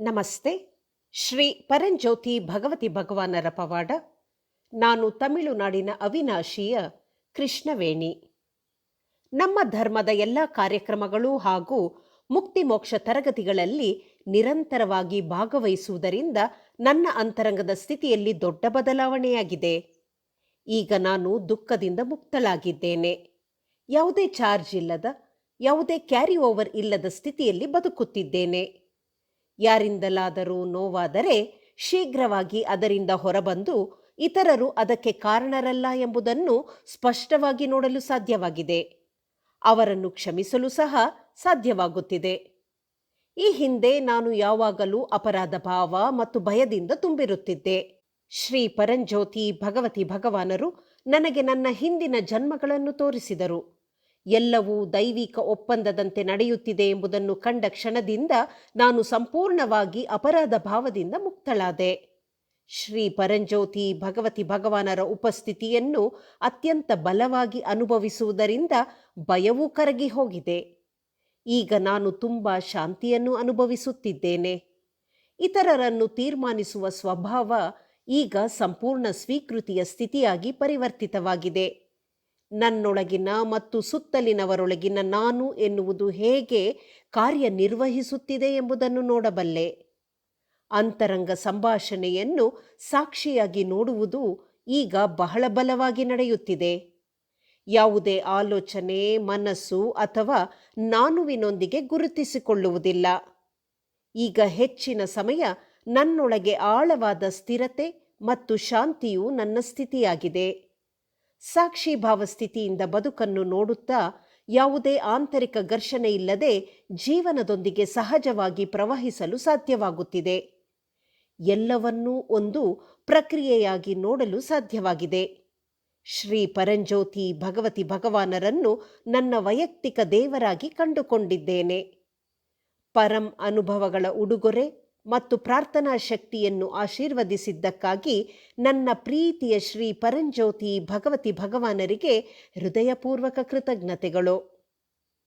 ನಮಸ್ತೆ. ಶ್ರೀ ಪರಂಜ್ಯೋತಿ ಭಗವತಿ ಭಗವಾನರ ಪವಾಡ. ನಾನು ತಮಿಳುನಾಡಿನ ಅವಿನಾಶಿಯ ಕೃಷ್ಣವೇಣಿ. ನಮ್ಮ ಧರ್ಮದ ಎಲ್ಲ ಕಾರ್ಯಕ್ರಮಗಳು ಹಾಗೂ ಮುಕ್ತಿ ಮೋಕ್ಷ ತರಗತಿಗಳಲ್ಲಿ ನಿರಂತರವಾಗಿ ಭಾಗವಹಿಸುವುದರಿಂದ ನನ್ನ ಅಂತರಂಗದ ಸ್ಥಿತಿಯಲ್ಲಿ ದೊಡ್ಡ ಬದಲಾವಣೆಯಾಗಿದೆ. ಈಗ ನಾನು ದುಃಖದಿಂದ ಮುಕ್ತಳಾಗಿದ್ದೇನೆ. ಯಾವುದೇ ಚಾರ್ಜ್ ಇಲ್ಲದ, ಯಾವುದೇ ಕ್ಯಾರಿ ಓವರ್ ಇಲ್ಲದ ಸ್ಥಿತಿಯಲ್ಲಿ ಬದುಕುತ್ತಿದ್ದೇನೆ. ಯಾರಿಂದಲಾದರೂ ನೋವಾದರೆ ಶೀಘ್ರವಾಗಿ ಅದರಿಂದ ಹೊರಬಂದು ಇತರರು ಅದಕ್ಕೆ ಕಾರಣರಲ್ಲ ಎಂಬುದನ್ನು ಸ್ಪಷ್ಟವಾಗಿ ನೋಡಲು ಸಾಧ್ಯವಾಗಿದೆ. ಅವರನ್ನು ಕ್ಷಮಿಸಲು ಸಹ ಸಾಧ್ಯವಾಗುತ್ತಿದೆ. ಈ ಹಿಂದೆ ನಾನು ಯಾವಾಗಲೂ ಅಪರಾಧ ಭಾವ ಮತ್ತು ಭಯದಿಂದ ತುಂಬಿರುತ್ತಿದ್ದೆ. ಶ್ರೀ ಪರಂಜ್ಯೋತಿ ಭಗವತಿ ಭಗವಾನರು ನನಗೆ ನನ್ನ ಹಿಂದಿನ ಜನ್ಮಗಳನ್ನು ತೋರಿಸಿದರು. ಎಲ್ಲವೂ ದೈವಿಕ ಒಪ್ಪಂದದಂತೆ ನಡೆಯುತ್ತಿದೆ ಎಂಬುದನ್ನು ಕಂಡ ಕ್ಷಣದಿಂದ ನಾನು ಸಂಪೂರ್ಣವಾಗಿ ಅಪರಾಧ ಭಾವದಿಂದ ಮುಕ್ತಳಾದೆ. ಶ್ರೀ ಪರಂಜ್ಯೋತಿ ಭಗವತಿ ಭಗವಾನರ ಉಪಸ್ಥಿತಿಯನ್ನು ಅತ್ಯಂತ ಬಲವಾಗಿ ಅನುಭವಿಸುವುದರಿಂದ ಭಯವೂ ಕರಗಿ ಹೋಗಿದೆ. ಈಗ ನಾನು ತುಂಬ ಶಾಂತಿಯನ್ನು ಅನುಭವಿಸುತ್ತಿದ್ದೇನೆ. ಇತರರನ್ನು ತೀರ್ಮಾನಿಸುವ ಸ್ವಭಾವ ಈಗ ಸಂಪೂರ್ಣ ಸ್ವೀಕೃತಿಯ ಸ್ಥಿತಿಯಾಗಿ ಪರಿವರ್ತಿತವಾಗಿದೆ. ನನ್ನೊಳಗಿನ ಮತ್ತು ಸುತ್ತಲಿನವರೊಳಗಿನ ನಾನು ಎನ್ನುವುದು ಹೇಗೆ ಕಾರ್ಯನಿರ್ವಹಿಸುತ್ತಿದೆ ಎಂಬುದನ್ನು ನೋಡಬಲ್ಲೆ. ಅಂತರಂಗ ಸಂಭಾಷಣೆಯನ್ನು ಸಾಕ್ಷಿಯಾಗಿ ನೋಡುವುದು ಈಗ ಬಹಳ ಬಲವಾಗಿ ನಡೆಯುತ್ತಿದೆ. ಯಾವುದೇ ಆಲೋಚನೆ, ಮನಸ್ಸು ಅಥವಾ ನಾನುವಿನೊಂದಿಗೆ ಗುರುತಿಸಿಕೊಳ್ಳುವುದಿಲ್ಲ. ಈಗ ಹೆಚ್ಚಿನ ಸಮಯ ನನ್ನೊಳಗೆ ಆಳವಾದ ಸ್ಥಿರತೆ ಮತ್ತು ಶಾಂತಿಯು ನನ್ನ ಸ್ಥಿತಿಯಾಗಿದೆ. ಸಾಕ್ಷಿ ಭಾವಸ್ಥಿತಿಯಿಂದ ಬದುಕನ್ನು ನೋಡುತ್ತಾ ಯಾವುದೇ ಆಂತರಿಕ ಘರ್ಷಣೆ ಇಲ್ಲದೆ ಜೀವನದೊಂದಿಗೆ ಸಹಜವಾಗಿ ಪ್ರವಹಿಸಲು ಸಾಧ್ಯವಾಗುತ್ತಿದೆ. ಎಲ್ಲವನ್ನೂ ಒಂದು ಪ್ರಕ್ರಿಯೆಯಾಗಿ ನೋಡಲು ಸಾಧ್ಯವಾಗಿದೆ. ಶ್ರೀ ಪರಂಜ್ಯೋತಿ ಭಗವತಿ ಭಗವಾನರನ್ನು ನನ್ನ ವೈಯಕ್ತಿಕ ದೇವರಾಗಿ ಕಂಡುಕೊಂಡಿದ್ದೇನೆ. ಪರಂ ಅನುಭವಗಳ ಉಡುಗೊರೆ ಮತ್ತು ಪ್ರಾರ್ಥನಾ ಶಕ್ತಿಯನ್ನು ಆಶೀರ್ವದಿಸಿದ್ದಕ್ಕಾಗಿ ನನ್ನ ಪ್ರೀತಿಯ ಶ್ರೀ ಪರಂಜ್ಯೋತಿ ಭಗವತಿ ಭಗವಾನರಿಗೆ ಹೃದಯಪೂರ್ವಕ ಕೃತಜ್ಞತೆಗಳು.